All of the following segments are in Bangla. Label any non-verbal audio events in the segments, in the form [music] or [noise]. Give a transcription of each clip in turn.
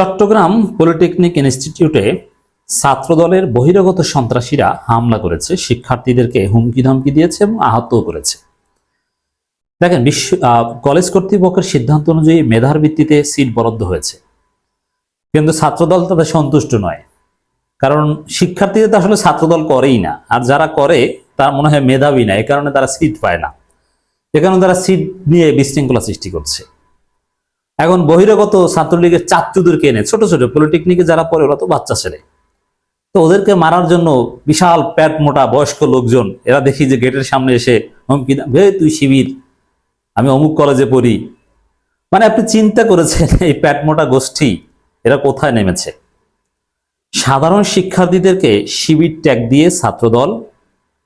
চট্টগ্রাম পলিটেকনিক ইনস্টিটিউটে ছাত্রদলের বহিরাগত সন্ত্রাসীরা হামলা করেছে, শিক্ষার্থীদেরকে হুমকি ধমকি দিয়েছে এবং আহতও করেছে। দেখেন, বিশ্ব কলেজ কর্তৃপক্ষের সিদ্ধান্ত অনুযায়ী মেধার ভিত্তিতে সিট বরাদ্দ হয়েছে। কিন্তু ছাত্রদল তাদের সন্তুষ্ট নয়। কারণ শিক্ষার্থীদের তো আসলে ছাত্রদল করেই না। আর যারা করে, তার মনে হয় মেধাবী না। এ কারণে তারা সিট পায় না। এ কারণে তারা সিট নিয়ে বিশৃঙ্খলা সৃষ্টি করছে। এখন বহিরাগত ছাত্রলীগের ছাত্রদেরকে এনে ছোট ছোট পলিটেকনিকে যারা পড়ে ওরা তো বাচ্চা ছেলে। তো ওদেরকে মারার জন্য বিশাল প্যাট মোটা বয়স্ক লোকজন, এরা দেখি যে গেটের সামনে এসে হুমকি হে, তুই শিবির, আমি অমুক কলেজে পড়ি। মানে আপনি চিন্তা করেছেন, [laughs] এই প্যাট মোটা গোষ্ঠী এরা কোথায় নেমেছে? সাধারণ শিক্ষার্থীদেরকে শিবির ট্যাগ দিয়ে ছাত্রদল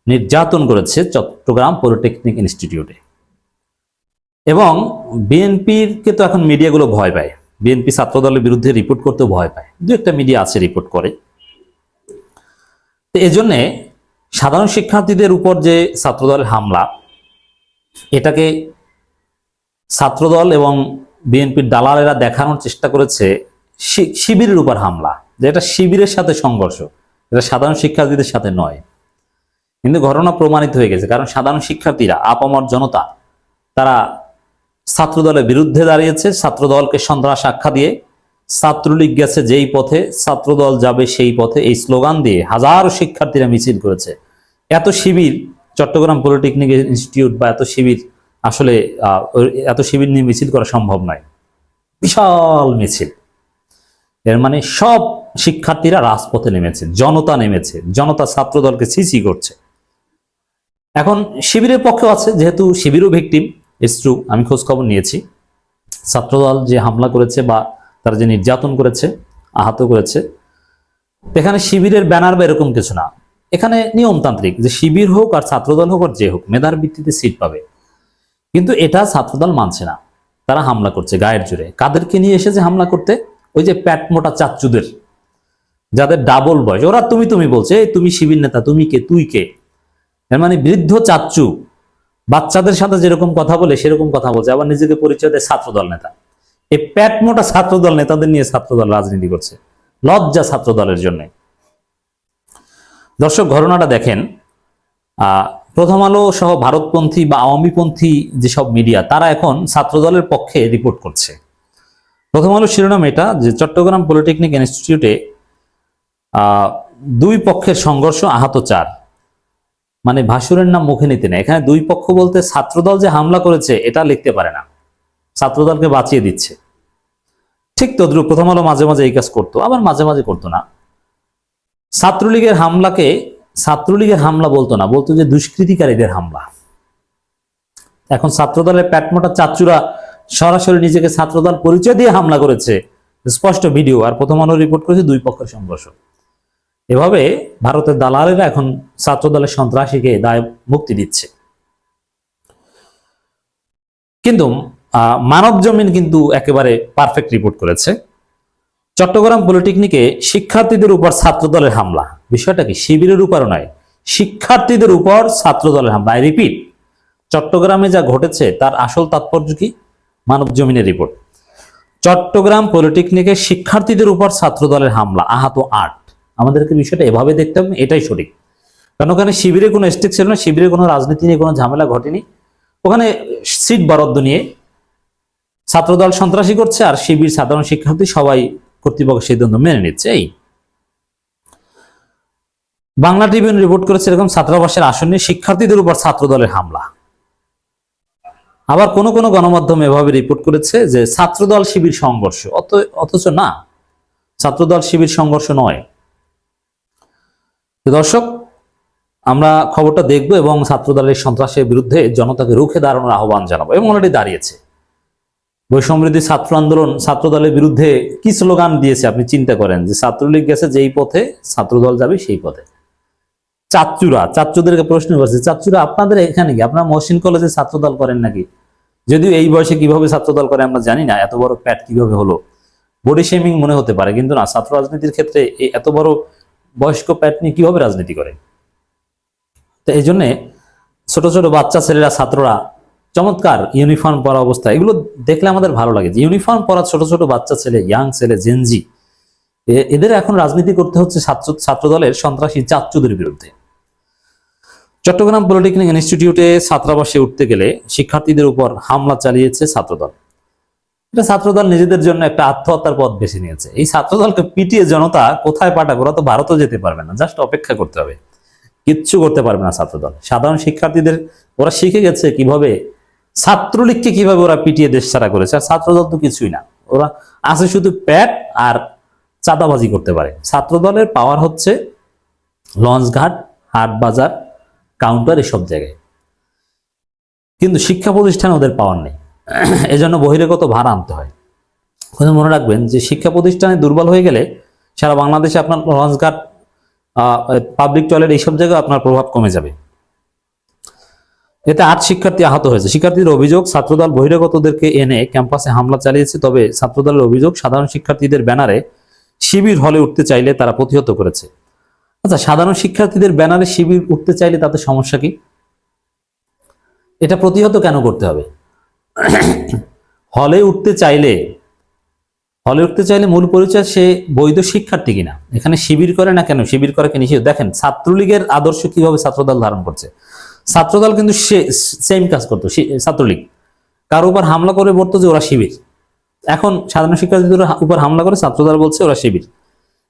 নির্যাতন করেছে চট্টগ্রাম পলিটেকনিক ইনস্টিটিউটে। এবং বিএনপির কে তো এখন মিডিয়াগুলো ভয় পায়। বিএনপি ছাত্রদলের বিরুদ্ধে রিপোর্ট করতেও ভয় পায়। দু একটা মিডিয়া আছে রিপোর্ট করে। তো এজন্যে সাধারণ শিক্ষার্থীদের উপর যে ছাত্রদলের হামলা, এটাকে ছাত্রদল এবং বিএনপির দালালেরা দেখানোর চেষ্টা করেছে শিবিরের উপর হামলা। যে এটা শিবিরের সাথে সংঘর্ষ, এটা সাধারণ শিক্ষার্থীদের সাথে নয়। কিন্তু ঘটনা প্রমাণিত হয়ে গেছে, কারণ সাধারণ শিক্ষার্থীরা, আপামর জনতা, তারা ছাত্রদলের বিরুদ্ধে দাঁড়িয়েছে, ছাত্রদলকে সন্ত্রাস আখ্যা দিয়ে ছাত্রলীগ গেছে যেই পথে, ছাত্রদল যাবে সেই পথে এই স্লোগান দিয়ে হাজারো শিক্ষার্থীরা মিছিল করেছে। এত শিবির চট্টগ্রাম পলিটেকনিক ইনস্টিটিউট বা এত শিবির আসলে এত শিবির নিয়ে মিছিল করা সম্ভব নয়। বিশাল মিছিল। এর মানে সব শিক্ষার্থীরা রাজপথে নেমেছে, জনতা নেমেছে, জনতা ছাত্রদলকে ছিছি করছে। এখন শিবিরের পক্ষেও আছে, যেহেতু শিবিরও ভিকটিম ইটস ট্রু আমি খোঁজ খবর নিয়েছি। ছাত্রদল যে হামলা করেছে বা তারা যে নির্যাতন করেছে, আহত করেছে, এখানে শিবিরের ব্যানার বা এরকম কিছু না। এখানে নিয়মতান্ত্রিক যে শিবির হোক আর ছাত্রদল হোক আর যে হোক, মেধার ভিত্তিতে সিট পাবে। কিন্তু এটা ছাত্রদল মানছে না। তারা হামলা করছে গায়ের জোরে। কাদেরকে নিয়ে এসেছে হামলা করতে? ওই যে প্যাট মোটা চাচ্চুদের। যাদের ডাবল বয়স। ওরা তুমি তুমি বলছে তুমি শিবির নেতা, তুমি কে? তুই কে? এর মানে বৃদ্ধ চাচ্চু। বাচ্চাদের সাথে যেরকম কথা বলে, সেরকম কথা বলছে। আবার নিজেকে পরিচয় দেয় ছাত্রদল নেতা। এই প্যাট মোটা ছাত্রদল নেতাদের নিয়ে ছাত্রদল রাজনীতি করছে। লজ্জা ছাত্রদলের জন্য। দর্শক, ঘটনাটা দেখেন। প্রথম আলো সহ ভারতপন্থী বা আওয়ামীপন্থী যেসব মিডিয়া, তারা এখন ছাত্রদলের পক্ষে রিপোর্ট করছে। প্রথম আলো শিরোনাম এটা যে চট্টগ্রাম পলিটেকনিক ইনস্টিটিউটে দুই পক্ষের সংঘর্ষ আহত চার। মানে ভাসুরের নাম মুখে নিতে না এখানে দুই পক্ষ বলতে ছাত্রদল যে হামলা করেছে, এটা লিখতে পারে না। ছাত্রদলকে বাঁচিয়ে দিচ্ছে। ঠিক তদ্রুপ, প্রথম আলো মাঝে মাঝে এই কাজ করতো, আবার মাঝে মাঝে করতো না। ছাত্রলীগের হামলাকে, ছাত্রলীগের হামলা বলতো না, বলতো যে দুষ্কৃতিকারীদের হামলা। এখন ছাত্রদলের প্যাটমোটা চাচুরা সরাসরি নিজেকে ছাত্রদল পরিচয় দিয়ে হামলা করেছে। স্পষ্ট ভিডিও, আর প্রথম আলো রিপোর্ট করেছে দুই পক্ষের সংঘর্ষ। এভাবে ভারতের দালালেরা এখন ছাত্রদলের সন্ত্রাসীকে দায় মুক্তি দিচ্ছে। কিন্তু মানব জমিন কিন্তু একেবারে পারফেক্ট রিপোর্ট করেছে। চট্টগ্রাম পলিটেকনিকে শিক্ষার্থীদের উপর ছাত্রদলের হামলা। বিষয়টা কি? শিবিরের উপরও নয়। শিক্ষার্থীদের উপর ছাত্রদলের হামলা। আই রিপিট চট্টগ্রামে যা ঘটেছে, তার আসল তাৎপর্য কি? মানব জমিনের রিপোর্ট চট্টগ্রাম পলিটেকনিকের শিক্ষার্থীদের উপর ছাত্রদলের হামলা। আহত আট। আমাদেরকে বিষয়টা এভাবে দেখতে হবে, এটাই সঠিক। কারণ ওখানে শিবিরে কোনো স্টেক ছিল না, শিবিরে কোনো রাজনীতি নিয়ে কোনো ঝামেলা ঘটেনি। ওখানে সিট বরাদ্দ নিয়ে ছাত্রদল সন্ত্রাসী করছে আর শিবির সাধারণ শিক্ষার্থী সবাই কর্তৃপক্ষের সিদ্ধান্ত মেনে নিচ্ছে, এই। বাংলা ট্রিবিউন রিপোর্ট করেছে এরকম ছাত্রাবাসের আসনে শিক্ষার্থীদের উপর ছাত্রদলের হামলা। আবার কোন কোন গণমাধ্যম এভাবে রিপোর্ট করেছে যে ছাত্রদল শিবির সংঘর্ষ, অত, অথচ না, ছাত্রদল শিবির সংঘর্ষ নয়। দর্শক, আমরা খবরটা দেখব এবং ছাত্রদলের সন্ত্রাসের বিরুদ্ধে জনতাকে রুখে দাঁড়ানোর আহ্বান জানাব। এবং অলরেডি দাঁড়িয়েছে। বৈষম্যবৃদ্ধি ছাত্র আন্দোলন ছাত্রদলের বিরুদ্ধে কি স্লোগান দিয়েছে আপনি চিন্তা করেন? যে ছাত্রলীগ গেছে যেই পথে, ছাত্রদল যাবে সেই পথে। চাচ্চুরা চাচ্চুদেরকে প্রশ্ন করছে চাচ্চুরা আপনাদের এখানে কি? আপনারা মহসিন কলেজে ছাত্রদল করেন নাকি? যদিও এই বয়সে কীভাবে ছাত্রদল করে আমরা জানি না, এত বড় প্যাট কীভাবে হলো। বডি শেমিং মনে হতে পারে, কিন্তু না, ছাত্র রাজনীতির ক্ষেত্রে এত বড় বয়স্ক প্যাট নিয়ে কীভাবে রাজনীতি করে? তো এই জন্যে ছোট ছোট বাচ্চা ছেলেরা, ছাত্ররা চমৎকার ইউনিফর্ম পরা অবস্থা। এগুলো দেখলে আমাদের ভালো লাগে যে ইউনিফর্ম পরা ছোট ছোট বাচ্চা ছেলে ইয়াং ছেলে জেনজি এদের এখন রাজনীতি করতে হচ্ছে ছাত্র দলের সন্ত্রাসী চাচ্চুদের বিরুদ্ধে। চট্টগ্রাম পলিটেকনিক ইনস্টিটিউটে ছাত্রাবাসে উঠতে গেলে শিক্ষার্থীদের উপর হামলা চালিয়েছে ছাত্রদল। এটা ছাত্রদল নিজেদের জন্য একটা আত্মহত্যার পথ বেছে নিয়েছে। এই ছাত্রদলকে পিটিয়ে জনতা কোথায় পাঠাবে? ওরা তো ভারতও যেতে পারবে না। জাস্ট অপেক্ষা করতে হবে। কিচ্ছু করতে পারবে না ছাত্রদল। সাধারণ শিক্ষার্থীদের, ওরা শিখে গেছে কীভাবে ছাত্রলীগকে কীভাবে ওরা পিটিয়ে দেশ ছাড়া করেছে। আর ছাত্রদল তো কিছুই না। ওরা আছে শুধু প্যাট আর চাঁদাবাজি করতে পারে। ছাত্রদলের পাওয়ার হচ্ছে লঞ্চঘাট হাট বাজার কাউন্টার এসব জায়গায়। কিন্তু শিক্ষা প্রতিষ্ঠানে ওদের পাওয়ার নেই। [clears throat] এজন্য বহিরাগত ভাড়া আনতে হয়। কিন্তু মনে রাখবেন যে শিক্ষা প্রতিষ্ঠানে দুর্বল হয়ে গেলে সারা বাংলাদেশে আপনার লঞ্চঘাট পাবলিক টয়লেট এইসব জায়গায় আপনার প্রভাব কমে যাবে। এতে আট শিক্ষার্থী আহত হয়েছে। শিক্ষার্থীদের অভিযোগ, ছাত্রদল বহিরাগতদেরকে এনে ক্যাম্পাসে হামলা চালিয়েছে, তবে ছাত্রদলের অভিযোগ, সাধারণ শিক্ষার্থীদের ব্যানারে শিবির হলে উঠতে চাইলে তারা প্রতিহত করেছে। আচ্ছা সাধারণ শিক্ষার্থীদের ব্যানারে শিবির উঠতে চাইলে তাতে সমস্যা কি? এটা প্রতিহত কেন করতে হবে? হলে উঠতে চাইলে, হলে উঠতে চাইলে মূল পরিচয় সে বৈধ শিক্ষার্থী কিনা। এখানে শিবির করে না কেন? শিবির করে কি নিষেধ দেখেন, ছাত্রলীগের আদর্শ কীভাবে ছাত্রদল ধারণ করছে? ছাত্রদল কিন্তু সেম কাজ করতো ছাত্রলীগ। কারও উপর হামলা করে বলতো যে ওরা শিবির। এখন সাধারণ শিক্ষার্থীদের উপর হামলা করে ছাত্রদল বলছে ওরা শিবির।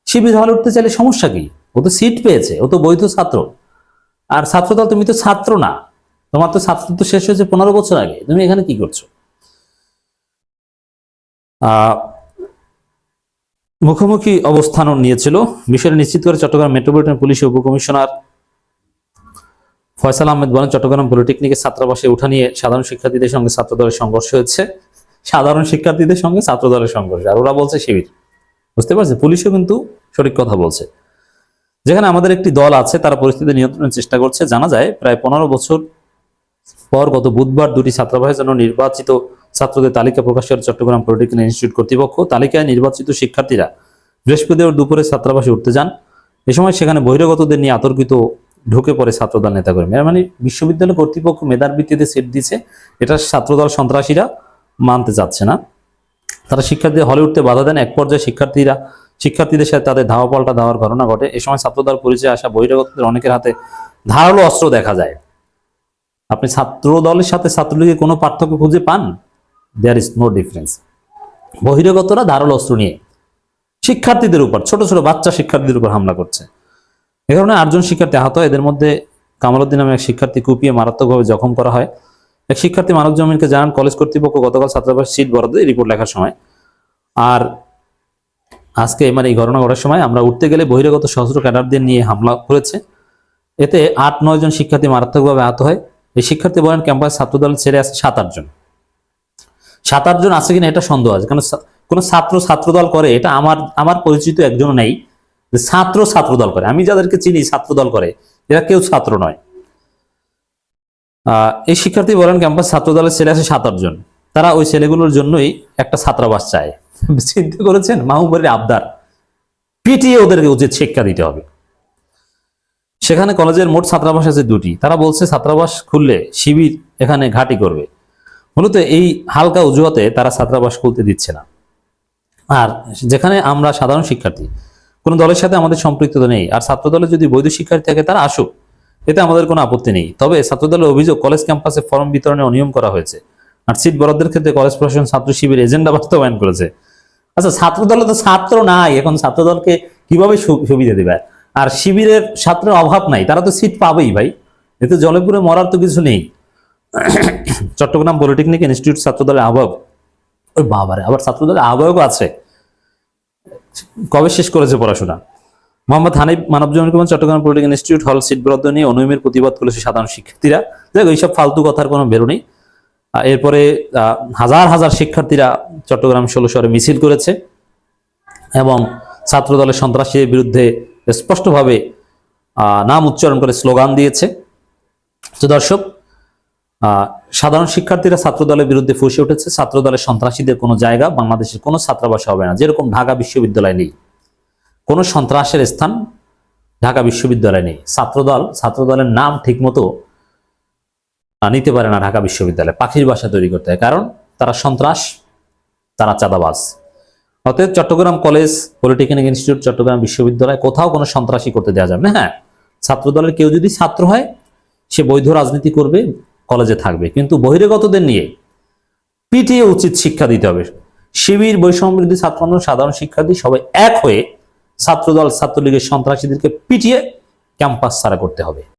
শিবির হলে উঠতে চাইলে সমস্যা কি? ও তো সিট পেয়েছে, ও তো বৈধ ছাত্র। আর ছাত্রদল তুমি তো ছাত্র না। তোমার তো ছাত্রত্ব শেষ হয়েছে পনেরো বছর আগে, তুমি এখানে কি করছ? মুখোমুখি অবস্থান নিয়েছিল বিষয়টি নিশ্চিত করে চট্টগ্রাম মেট্রোপলিটন পুলিশের উপকমিশনার ফয়সাল আহমেদ বলেন, চট্টগ্রাম পলিটেকনিকের ছাত্রাবাসে উঠা নিয়ে সাধারণ শিক্ষার্থীদের সঙ্গে ছাত্রদলের সংঘর্ষ হয়েছে। সাধারণ শিক্ষার্থীদের সঙ্গে ছাত্রদলের সংঘর্ষ, আর ওরা বলছে শিবির। বুঝতে পারছে পুলিশও কিন্তু সঠিক কথা বলছে। যেখানে আমাদের একটি দল আছে, তারা পরিস্থিতি নিয়ন্ত্রণের চেষ্টা করছে। জানা যায়, প্রায় পনেরো বছর পর গত বুধবার দুটি ছাত্রাবাসের জন্য নির্বাচিত ছাত্রদের তালিকা প্রকাশ করে চট্টগ্রাম পলিটেকনিক ইনস্টিটিউট কর্তৃপক্ষ। তালিকায় নির্বাচিত শিক্ষার্থীরা বৃহস্পতিবার দুপুরে ছাত্রাবাসে উঠতে যান। এ সময় সেখানে বহিরাগতদের নিয়ে আতর্কিত ঢুকে পড়ে ছাত্রদল নেতাকর্মী। মানে বিশ্ববিদ্যালয় কর্তৃপক্ষ মেধার ভিত্তিতে সেট দিছে। এটা ছাত্রদল সন্ত্রাসীরা মানতে চাচ্ছে না। তারা শিক্ষার্থীদের হলে উঠতে বাধা দেন। এক পর্যায়ে শিক্ষার্থীরা, শিক্ষার্থীদের সাথে তাদের ধাওয়া পাল্টা দেওয়ার ঘটনা ঘটে। এ সময় ছাত্রদল পরিচয়ে আসা বহিরাগতদের অনেকের হাতে ধারালো অস্ত্র দেখা যায়। আপনি ছাত্র দলের সাথে ছাত্রলীগের কোনো পার্থক্য খুঁজে পান? দেয়ার ইজ নো ডিফারেন্স বহিরাগতরা ধারালো অস্ত্র নিয়ে শিক্ষার্থীদের উপর, ছোট ছোট বাচ্চা শিক্ষার্থীদের উপর হামলা করছে। এ কারণে আটজন শিক্ষার্থী আহত। এদের মধ্যে কামালউদ্দিন নামে এক শিক্ষার্থী কুপিয়ে মারাত্মকভাবে জখম করা হয়। এক শিক্ষার্থী মানব জমিনকে জানান, কলেজ কর্তৃপক্ষ গতকাল ছাত্রাবাস সিট বরাদ্দে রিপোর্ট লেখার সময়। আর আজকে মানে এই ঘটনা ঘটার সময় আমরা উঠতে গেলে বহিরাগত সশস্ত্র ক্যাডারদের নিয়ে হামলা করেছে। এতে আট নয় জন শিক্ষার্থী মারাত্মকভাবে আহত হয়। এই শিক্ষার্থী বলেন ক্যাম্পাস ছাত্রদল ছেড়ে আছে সাত আটজন সাত আটজন আছে কিনা এটা সন্দেহ আছে। কারণ কোনো ছাত্র ছাত্রদল করে, এটা আমার আমার পরিচিত একজন নেই যে ছাত্র ছাত্রদল করে। আমি যাদেরকে চিনি, ছাত্রদল করে। এরা কেউ ছাত্র নয়। এই শিক্ষার্থী বলেন ক্যাম্পাস ছাত্রদলের ছেলে আছে সাত আটজন তারা ওই ছেলেগুলোর জন্যই একটা ছাত্রাবাস চায়। চিন্তা করেছেন? মাহবুবের আবদার। পিটিয়ে ওদেরকে উচিত শিক্ষা দিতে হবে। সেখানে কলেজের মোট ছাত্রাবাস আছে দুটি। তারা বলছে ছাত্রাবাস খুললে শিবির এখানে ঘাঁটি করবে। মূলত এই হালকা অজুহাতে তারা ছাত্রাবাস খুলতে দিচ্ছে না। আর যেখানে আমরা সাধারণ শিক্ষার্থী, কোনো দলের সাথে আমাদের সম্পৃক্ততা নেই, আর ছাত্র দলে যদি বৈধ শিক্ষার্থী থাকে, তারা আসুক, এতে আমাদের কোনো আপত্তি নেই। তবে ছাত্রদলের অভিযোগ, কলেজ ক্যাম্পাসে ফর্ম বিতরণে অনিয়ম করা হয়েছে। আর সিট বরাদ্দের ক্ষেত্রে কলেজ প্রশাসন ছাত্র শিবির এজেন্ডা বাস্তবায়ন করেছে। আচ্ছা ছাত্র দলে তো ছাত্র নাই, এখন ছাত্র দলকে কীভাবে সুবিধা দেবে? আর শিবিরের ছাত্রের অভাব নাই, তারা তো সিট পাবেই ভাই। এতে জলেপুরে মরার তো কিছু নেই। চট্টগ্রাম পলিটেকনিক ইনস্টিটিউট ছাত্রদলের আহ্বায়ক। ওই বাবারে, আবার ছাত্রদলের আহ্বায়কও আছে। কবে শেষ করেছে পড়াশোনা? Mohammad Hanif Manab Kumar, Chittagong polytechnic institute hall seat বরাদ্দ নিয়ে অনিয়মের প্রতিবাদ করেছে সাধারণ শিক্ষার্থীরা। দেখ এইসব ফালতু কথার কোনো বেরো নেই। এরপরে হাজার হাজার শিক্ষার্থীরা চট্টগ্রাম ষোলো শহরে মিছিল করেছে এবং ছাত্রদলের সন্ত্রাসীদের বিরুদ্ধে স্পষ্টভাবে নাম উচ্চারণ করে স্লোগান দিয়েছে। তো দর্শক সাধারণ শিক্ষার্থীরা ছাত্রদলের বিরুদ্ধে ফুসে উঠেছে। ছাত্রদলের সন্ত্রাসীদের কোনো জায়গা বাংলাদেশের কোনো ছাত্রাবাসে হবে না। যেরকম ঢাকা বিশ্ববিদ্যালয় নেই, কোনো সন্ত্রাসের স্থান ঢাকা বিশ্ববিদ্যালয় নেই। ছাত্রদল, ছাত্রদলের নাম ঠিকমতো নিতে পারে না ঢাকা বিশ্ববিদ্যালয়। পাখির বাসা তৈরি করতে হয়, কারণ তারা সন্ত্রাস, তারা চাঁদাবাজ। অতএব Chittagong college, polytechnic institute, Chittagong বিশ্ববিদ্যালয় কোথাও কোনো সন্ত্রাসী করতে দেওয়া যাবে না। হ্যাঁ ছাত্র দলের কেউ যদি ছাত্র হয়, সে বৈধ রাজনীতি করবে, কলেজে থাকবে। কিন্তু বহিরাগতদের নিয়ে পিটিয়ে উচিত শিক্ষা দিতে হবে। শিবির বৈষম্য বিরোধী ছাত্র আন্দোলন, সাধারণ শিক্ষার্থী সবাই এক হয়ে ছাত্রদল, ছাত্রলীগের সন্ত্রাসীদেরকে পিটিয়ে ক্যাম্পাস ছাড়া করতে হবে।